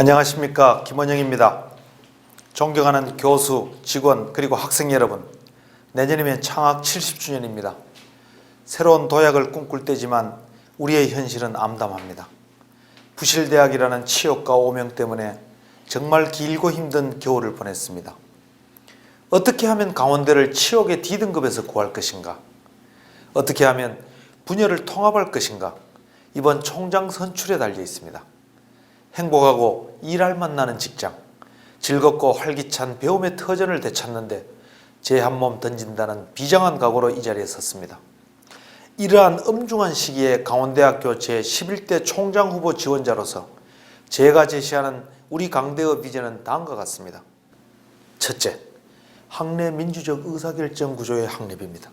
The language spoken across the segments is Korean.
안녕하십니까 김원영입니다. 존경하는 교수, 직원 그리고 학생 여러분 내년이면 창학 70주년입니다. 새로운 도약을 꿈꿀 때지만 우리의 현실은 암담합니다. 부실대학이라는 치욕과 오명 때문에 정말 길고 힘든 겨울을 보냈습니다. 어떻게 하면 강원대를 치욕의 D등급에서 구할 것인가? 어떻게 하면 분열을 통합할 것인가? 이번 총장 선출에 달려 있습니다. 행복하고 일할 만나는 직장, 즐겁고 활기찬 배움의 터전을 되찾는데 제 한 몸 던진다는 비장한 각오로 이 자리에 섰습니다. 이러한 엄중한 시기에 강원대학교 제11대 총장 후보 지원자로서 제가 제시하는 우리 강대의 비전은 다음과 같습니다. 첫째, 학내 민주적 의사결정 구조의 확립입니다.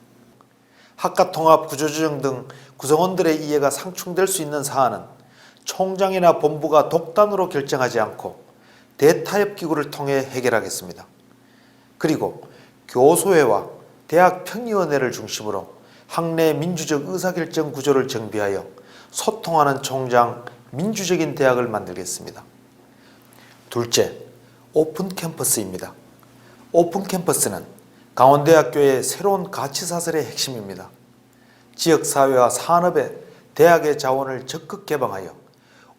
학과 통합 구조조정 등 구성원들의 이해가 상충될 수 있는 사안은 총장이나 본부가 독단으로 결정하지 않고 대타협 기구를 통해 해결하겠습니다. 그리고 교수회와 대학 평의원회를 중심으로 학내 민주적 의사결정 구조를 정비하여 소통하는 총장 민주적인 대학을 만들겠습니다. 둘째, 오픈 캠퍼스입니다. 오픈 캠퍼스는 강원대학교의 새로운 가치사설의 핵심입니다. 지역사회와 산업에 대학의 자원을 적극 개방하여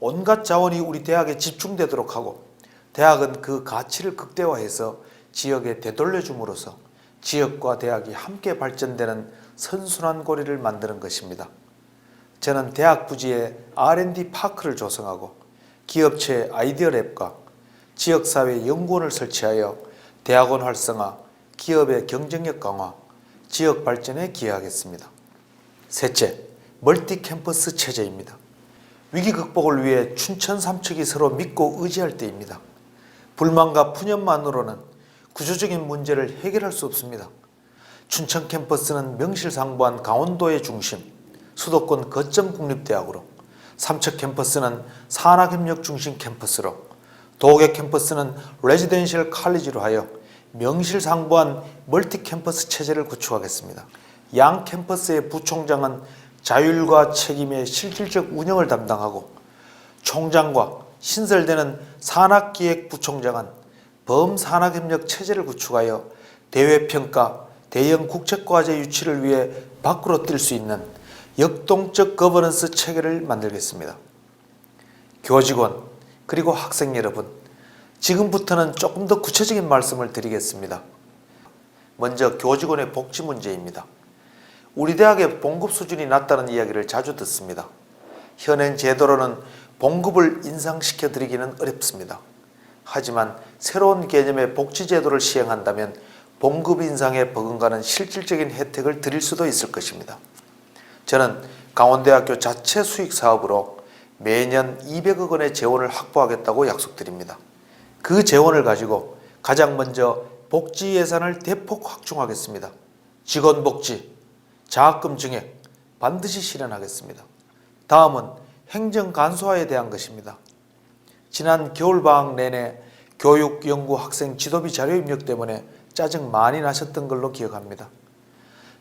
온갖 자원이 우리 대학에 집중되도록 하고 대학은 그 가치를 극대화해서 지역에 되돌려줌으로써 지역과 대학이 함께 발전되는 선순환 고리를 만드는 것입니다. 저는 대학 부지에 R&D 파크를 조성하고 기업체 아이디어 랩과 지역사회 연구원을 설치하여 대학원 활성화, 기업의 경쟁력 강화, 지역 발전에 기여하겠습니다. 셋째, 멀티 캠퍼스 체제입니다. 위기 극복을 위해 춘천 삼척이 서로 믿고 의지할 때입니다. 불만과 푸념만으로는 구조적인 문제를 해결할 수 없습니다. 춘천 캠퍼스는 명실상부한 강원도의 중심, 수도권 거점 국립대학으로, 삼척 캠퍼스는 산학협력 중심 캠퍼스로, 도계 캠퍼스는 레지덴셜 칼리지로 하여 명실상부한 멀티 캠퍼스 체제를 구축하겠습니다. 양 캠퍼스의 부총장은 자율과 책임의 실질적 운영을 담당하고 총장과 신설되는 산학기획부총장은 범산학협력 체제를 구축하여 대외평가, 대형 국제과제 유치를 위해 밖으로 뛸 수 있는 역동적 거버넌스 체계를 만들겠습니다. 교직원 그리고 학생 여러분, 지금부터는 조금 더 구체적인 말씀을 드리겠습니다. 먼저 교직원의 복지 문제입니다. 우리 대학의 봉급 수준이 낮다는 이야기를 자주 듣습니다. 현행 제도로는 봉급을 인상시켜 드리기는 어렵습니다. 하지만 새로운 개념의 복지 제도를 시행한다면 봉급 인상에 버금가는 실질적인 혜택을 드릴 수도 있을 것입니다. 저는 강원대학교 자체 수익 사업으로 매년 200억 원의 재원을 확보하겠다고 약속드립니다. 그 재원을 가지고 가장 먼저 복지 예산을 대폭 확충하겠습니다. 직원 복지, 장학금 증액 반드시 실현하겠습니다. 다음은 행정 간소화에 대한 것입니다. 지난 겨울방학 내내 교육, 연구, 학생 지도비 자료 입력 때문에 짜증 많이 나셨던 걸로 기억합니다.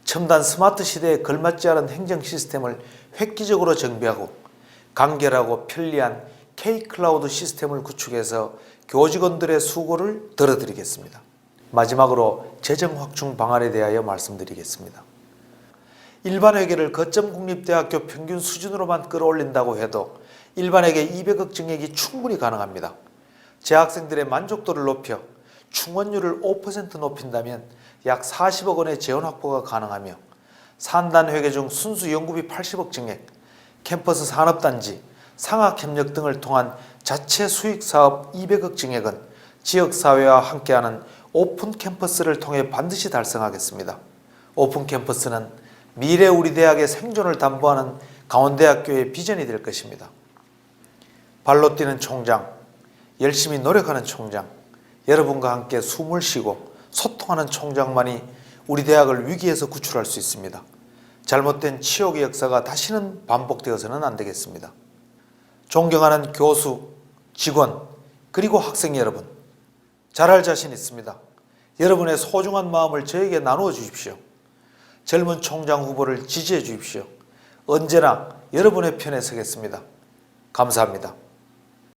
첨단 스마트 시대에 걸맞지 않은 행정 시스템을 획기적으로 정비하고 간결하고 편리한 K-클라우드 시스템을 구축해서 교직원들의 수고를 덜어드리겠습니다. 마지막으로 재정 확충 방안에 대하여 말씀드리겠습니다. 일반 회계를 거점 국립대학교 평균 수준으로만 끌어올린다고 해도 일반 회계 200억 증액이 충분히 가능합니다. 재학생들의 만족도를 높여 충원율을 5% 높인다면 약 40억 원의 재원 확보가 가능하며 산단 회계 중 순수 연구비 80억 증액, 캠퍼스 산업단지, 상학협력 등을 통한 자체 수익 사업 200억 증액은 지역사회와 함께하는 오픈 캠퍼스를 통해 반드시 달성하겠습니다. 오픈 캠퍼스는 미래 우리 대학의 생존을 담보하는 강원대학교의 비전이 될 것입니다. 발로 뛰는 총장, 열심히 노력하는 총장, 여러분과 함께 숨을 쉬고 소통하는 총장만이 우리 대학을 위기에서 구출할 수 있습니다. 잘못된 치욕의 역사가 다시는 반복되어서는 안 되겠습니다. 존경하는 교수, 직원, 그리고 학생 여러분, 잘할 자신 있습니다. 여러분의 소중한 마음을 저에게 나누어 주십시오. 젊은 총장 후보를 지지해 주십시오. 언제나 여러분의 편에 서겠습니다. 감사합니다.